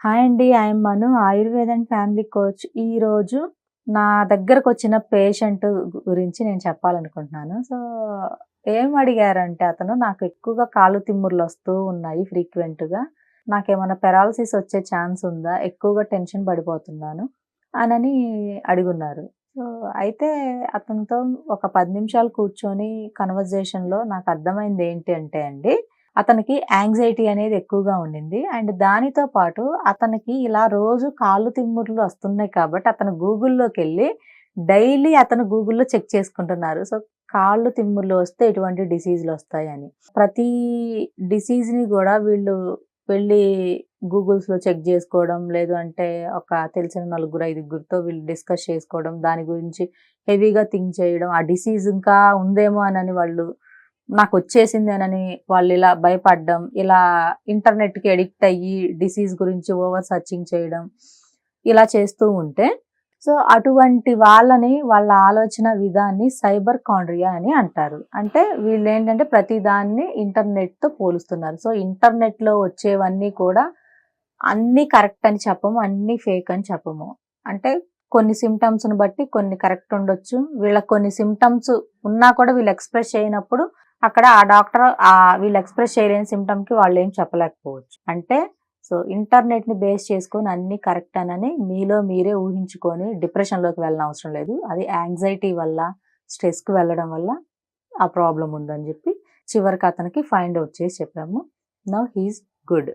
Hi అండి I'm Manu Ayurveda and family coach. ఈరోజు నా దగ్గరకు వచ్చిన పేషెంట్ గురించి నేను చెప్పాలనుకుంటున్నాను. సో ఏం అడిగారంటే అతను నాకు ఎక్కువగా కాలు తిమ్ముర్లు వస్తూ ఉన్నాయి ఫ్రీక్వెంట్గా. నాకేమైనా పెరాలసిస్ వచ్చే ఛాన్స్ ఉందా? ఎక్కువగా టెన్షన్ పడిపోతున్నాను అనని అడుగున్నారు. సో అయితే అతనితో ఒక పది నిమిషాలు కూర్చొని కన్వర్జేషన్లో నాకు అర్థమైంది ఏంటి అంటే అండి అతనికి యాంగ్జైటీ అనేది ఎక్కువగా ఉండింది. అండ్ దానితో పాటు అతనికి ఇలా రోజు కాళ్ళు తిమ్ముర్లు వస్తున్నాయి కాబట్టి అతను గూగుల్లోకి వెళ్ళి డైలీ అతను గూగుల్లో చెక్ చేసుకుంటున్నారు. సో కాళ్ళు తిమ్ముర్లు వస్తే ఎటువంటి డిసీజులు వస్తాయని. ప్రతి డిసీజ్ని కూడా వీళ్ళు వెళ్ళి గూగుల్స్లో చెక్ చేసుకోవడం లేదు అంటే ఒక తెలిసిన నలుగురు ఐదుగురితో వీళ్ళు డిస్కస్ చేసుకోవడం దాని గురించి హెవీగా థింక్ చేయడం ఆ డిసీజ్ ఇంకా ఉందేమో అని వాళ్ళు నాకు వచ్చేసిందేనని వాళ్ళు ఇలా భయపడడం ఇలా ఇంటర్నెట్కి అడిక్ట్ అయ్యి డిసీజ్ గురించి ఓవర్ సర్చింగ్ చేయడం ఇలా చేస్తూ ఉంటే సో అటువంటి వాళ్ళని వాళ్ళ ఆలోచన విధాన్ని సైబర్ కాండ్రియా అని అంటారు. అంటే వీళ్ళు ఏంటంటే ప్రతి దాన్ని ఇంటర్నెట్తో పోలుస్తున్నారు. సో ఇంటర్నెట్లో వచ్చేవన్నీ కూడా అన్నీ కరెక్ట్ అని చెప్పము అన్నీ ఫేక్ అని చెప్పము. అంటే కొన్ని సిమ్టమ్స్ని బట్టి కొన్ని కరెక్ట్ ఉండొచ్చు. వీళ్ళకి కొన్ని సిమ్టమ్స్ ఉన్నా కూడా వీళ్ళు ఎక్స్ప్రెస్ చేయనప్పుడు అక్కడ ఆ డాక్టర్ ఆ వీళ్ళు ఎక్స్ప్రెస్ చేయలేని సిమ్టమ్కి వాళ్ళు ఏం చెప్పలేకపోవచ్చు. అంటే సో ఇంటర్నెట్ని బేస్ చేసుకొని అన్ని కరెక్ట్ అని మీలో మీరే ఊహించుకొని డిప్రెషన్లోకి వెళ్ళిన అవసరం లేదు. అది యాంగ్జైటీ వల్ల స్ట్రెస్కి వెళ్ళడం వల్ల ఆ ప్రాబ్లం ఉందని చెప్పి చివరికి అతనికి ఫైండ్ అవుట్ చేసి చెప్పాము. Now he's good